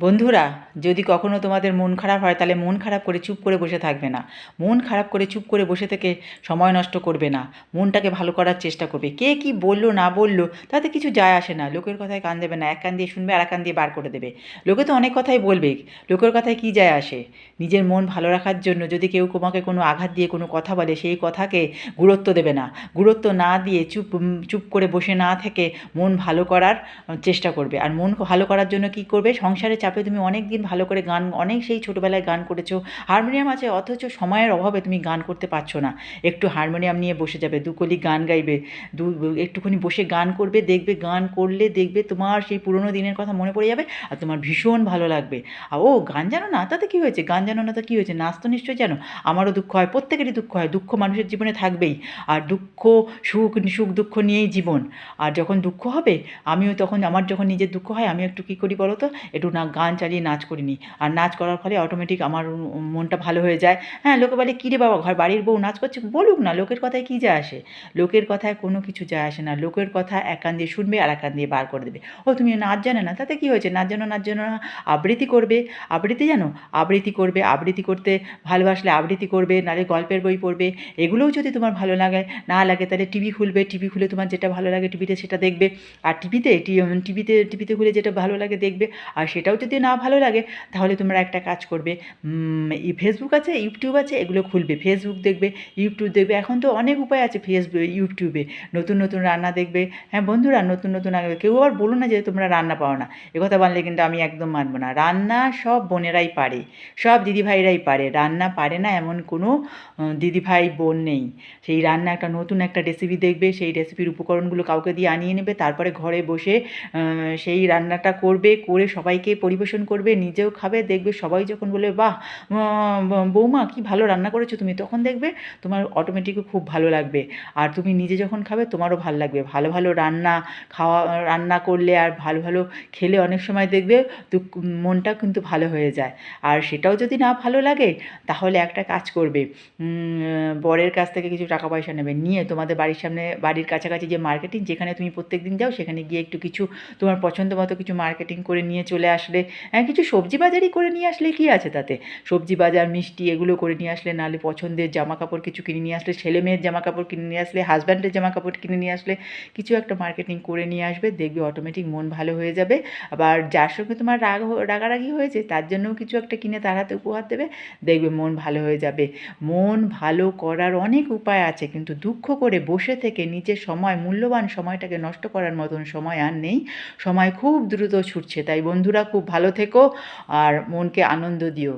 বন্ধুরা, যদি কখনও তোমাদের মন খারাপ হয়, তাহলে মন খারাপ করে চুপ করে বসে থাকবে না। মন খারাপ করে চুপ করে বসে থেকে সময় নষ্ট করবে না। মনটাকে ভালো করার চেষ্টা করবে। কে কি বলল, না বলল, তাতে কিছু যায় আসে না। লোকের কথায় কান দেবে না। এক কান দিয়ে শুনবে, আর এক কান দিয়ে বার করে দেবে। লোকে তো অনেক কথাই বলবে। লোকের কথায় কি যায় আসে? নিজের মন ভালো রাখার জন্য যদি কেউ তোমাকে কোনো আঘাত দিয়ে কোনো কথা বলে, সেই কথাকে গুরুত্ব দেবে না। গুরুত্ব না দিয়ে চুপ চুপ করে বসে না থেকে মন ভালো করার চেষ্টা করবে। আর মন ভালো করার জন্য কি করবে? সংসারে চাপে তুমি অনেক দিন ভালো করে গান, অনেক সেই ছোটোবেলায় গান করেছ। হারমোনিয়াম আছে, অথচ সময়ের অভাবে তুমি গান করতে পারছ না। একটু হারমোনিয়াম নিয়ে বসে যাবে দুকলি গান গাইবে, দু একটুখানি বসে গান করবে, দেখবে, গান করলে দেখবে তোমার সেই পুরোনো দিনের কথা মনে পড়ে যাবে আর তোমার ভীষণ ভালো লাগবে। আর ও, গান জানো না? তাতে কী হয়েছে? গান জানো না তো কী হয়েছে? নাচ তো নিশ্চয়ই জানো। আমারও দুঃখ হয়, প্রত্যেকেরই দুঃখ হয়। দুঃখ মানুষের জীবনে থাকবেই। আর দুঃখ, সুখ সুখ, দুঃখ নিয়েই জীবন। আর যখন দুঃখ হবে, আমিও তখন, আমার যখন নিজের দুঃখ হয় আমি একটু কী করি বলো তো? একটু না গান চালিয়ে নাচ করিনি। আর নাচ করার ফলে অটোমেটিক আমার মনটা ভালো হয়ে যায়। হ্যাঁ লোকে বলে কী রে বাবা, ঘর বাড়ির বউ নাচ করছে? বলুক না, লোকের কথায় কী যায় আসে? লোকের কথায় কোনো কিছু যায় আসে না। লোকের কথা এক কান দিয়ে শুনবে আর এক কান দিয়ে বার করে দেবে। ও, তুমি নাচ জানো না? তাতে কী হয়েছে? নাচ জানো নাচ জানো না? আবৃত্তি করবে। আবৃত্তি জানো? আবৃত্তি করবে। আবৃত্তি করতে ভালোবাসলে আবৃত্তি করবে নাহলে গল্পের বই পড়বে। এগুলোও যদি তোমার ভালো লাগে, না লাগে, তাহলে টিভি খুলবে। টিভি খুলে তোমার যেটা ভালো লাগে, টিভিতে সেটা দেখবে। আর টিভিতে টিভিতে টিভিতে খুলে যেটা ভালো লাগে দেখবে। আর সেটাও যদি না ভালো লাগে, তাহলে তোমরা একটা কাজ করবে। ফেসবুক আছে ইউটিউব আছে, এগুলো খুলবে। ফেসবুক দেখবে ইউটিউব দেখবে। এখন তো অনেক উপায় আছে ফেসবুক ইউটিউবে নতুন নতুন রান্না দেখবে। হ্যাঁ বন্ধুরা, নতুন নতুন কেউ আবার বলো না যে তোমরা রান্না পাও না। কথা বললে কিন্তু আমি একদম মানবো না। রান্না সব বোনেরাই পারে। সব দিদিভাইরাই পারে। রান্না পারে না এমন কোনো দিদিভাই, বোন নেই। সেই রান্না একটা নতুন একটা রেসিপি দেখবে, সেই রেসিপির উপকরণগুলো কাউকে দিয়ে আনিয়ে নেবে, তারপরে ঘরে বসে সেই রান্নাটা করবে, করে সবাইকে পরিবেশন করবে, নিজেও খাবে, দেখবে সবাই যখন বলে, বাহ বৌমা কি ভালো রান্না করেছ? তুমি তখন দেখবে তোমার অটোমেটিকও খুব ভালো লাগবে। আর তুমি নিজে যখন খাবে, তোমারও ভালো লাগবে। ভালো ভালো রান্না, খাওয়া, রান্না করলে আর ভালো ভালো খেলে অনেক সময় দেখবে তো মনটা কিন্তু ভালো হয়ে যায়। আর সেটাও যদি না ভালো লাগে, তাহলে একটা কাজ করবে। বরের কাছ থেকে কিছু টাকা পয়সা নেবে। নিয়ে তোমাদের বাড়ির সামনে, বাড়ির কাছাকাছি যে মার্কেটিং যেখানে তুমি প্রত্যেক দিন যাও, সেখানে গিয়ে একটু কিছু তোমার পছন্দ মতো কিছু মার্কেটিং করে নিয়ে চলে আসলে কিছু সবজি বাজারই করে নিয়ে আসলে কি আছে তাতে? সবজি বাজার, মিষ্টি এগুলো করে নিয়ে আসলে নাহলে পছন্দের জামা কাপড় কিছু কিনে নিয়ে আসলে, ছেলে মেয়ের জামা কাপড় কিনে নিয়ে আসলে হাজব্যান্ডের জামা কাপড় কিনে নিয়ে আসলে কিছু একটা মার্কেটিং করে নিয়ে আসবে, দেখবে অটোমেটিক মন ভালো হয়ে যাবে। আবার যার সঙ্গে তোমার রাগ রাগারাগি হয়েছে, তার জন্যও কিছু একটা কিনে তার হাতে উপহার দেবে, দেখবে মন ভালো হয়ে যাবে। মন ভালো করার অনেক উপায় আছে, কিন্তু দুঃখ করে বসে থেকে নিজের সময়, মূল্যবান সময়টাকে নষ্ট করার মতন সময় আর নেই। সময় খুব দ্রুত ছুটছে, তাই বন্ধুরা খুব ভালো থেকো আর মনকে আনন্দ দিও।